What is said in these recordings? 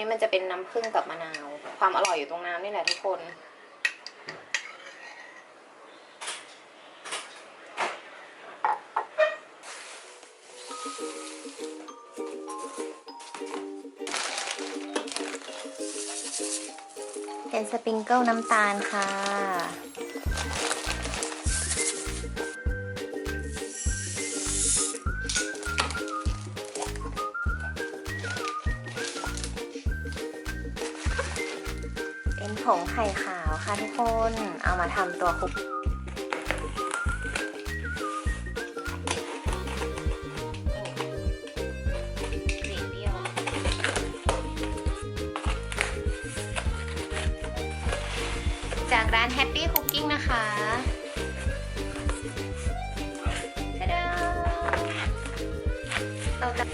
นี้มันจะเป็นน้ำผึ้งกับมะนาว ความอร่อยอยู่ตรงน้ำนี่แหละทุกคน เป็นสปริงเกิลน้ำตาลค่ะ ผงไข่ขาวค่ะทุกคน เอามาทำตัวคุกจากร้าน Happy Cooking นะคะตะดาเราจะ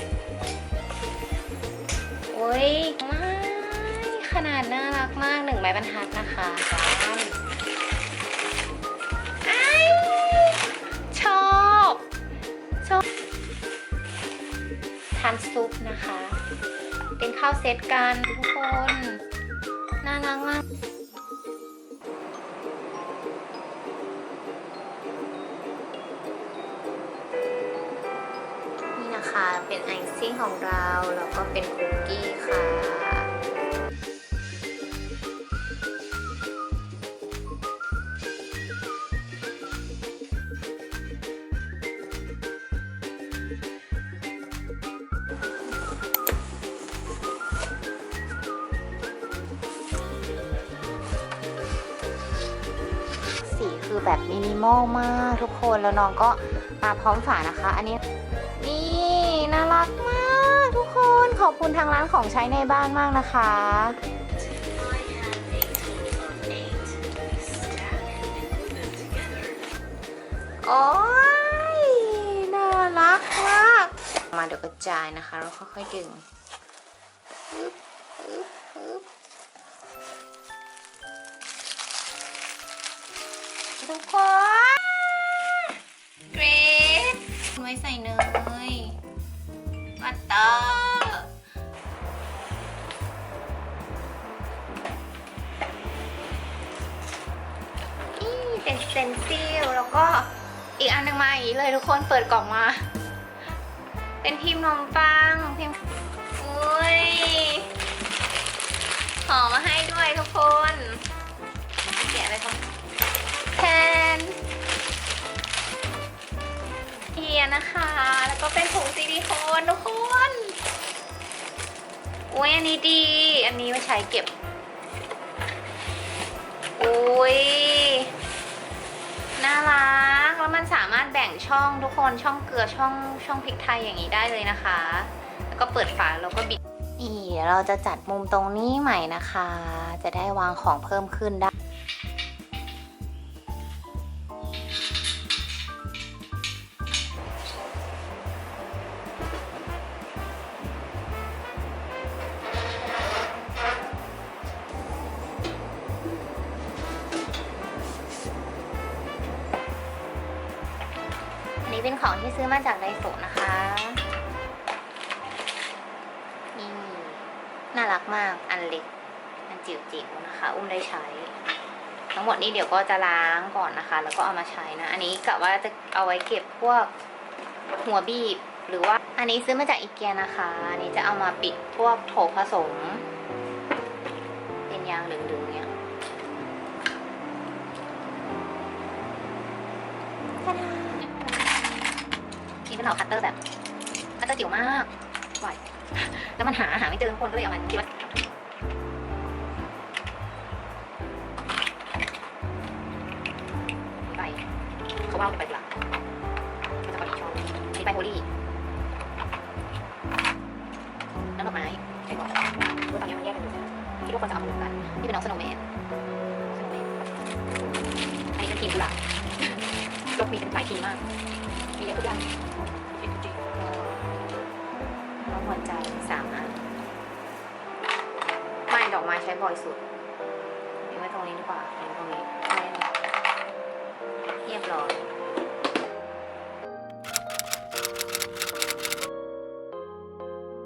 โอ้ย ไม้บรรทัดนะคะชอบชอบทานซุปนะคะ เป็นข้าวเซตกันทุกคน น่ารักมากนี่นะคะเป็นไอซิ่งของเรา แล้วก็เป็นคุกกี้ค่ะ สีคือแบบมินิมอลมากทุกคนแล้วน้องก็มาพร้อมฝานะคะ อันนี้นี่น่ารักมากทุกคนขอบคุณทางร้านของใช้ในบ้านมากนะคะโอ้ยน่ารักมาก มาเดี๋ยวกระจายนะคะแล้วค่อยๆดึงปึ๊บ ทุกคนเกรดไว้ใส่เนยบัตเตอร์อีเป็นเซนซิลแล้วก็อีกอันหนึงมาอย่างนี้เลยทุกคนเปิดกล่องมา เป็นพิมพ์นมปังพิมพ์อุ้ยหอมาให้ อุ้ยอันนี้ดี อันนี้ไว้ใช้เก็บอุ้ยน่ารัก แล้วมันสามารถแบ่งช่องทุกคนช่องเกลือช่องช่องพริกไทยอย่างนี้ได้เลยนะคะ แล้วก็เปิดฝาแล้วก็บิดนี่เดี๋ยวเราจะจัดมุมตรงนี้ใหม่นะคะ จะได้วางของเพิ่มขึ้นได้ เป็นของที่ซื้อมาจากไดโซนะคะ นี่ น่ารักมาก อันเล็ก อันจิ๋วๆนะคะ อุ้มได้ใช้ ทั้งหมดนี้เดี๋ยวก็จะล้างก่อนนะคะ แล้วก็เอามาใช้นะ อันนี้กะว่าจะเอาไว้เก็บพวกหัวบีบ หรือว่า อันนี้ซื้อมาจากอีเกียนะคะ อันนี้จะเอามาปิดพวกโถผสม เป็นยางเหลืองๆเนี่ยตาดา เป็นเหล่าคัตเตอร์แบบคัตเตอร์จิ๋วมากไหวแล้วมันหาหาไม่เจอทุกคนก็เลยเอามาคิดว่าไปเขาว่าเอาไปกุหลาบมันจะพอดีชอบนี่ไปโฮลี่น้ำดอกไม้ใช่ก่อนคือตอนนี้มันแยกกันอยู่ที่ทุกคนจะเอามารวมกันนี่เป็นน้องสโนว์แมนสโนว์แมนอันนี้เป็นทีมกุหลาบลกมีเป็นหลายทีมากมีเยอะทุกอย่าง บ่อยสุดนี่ไว้ตรงนี้ดีกว่านี่ตรงนี้เรียบร้อย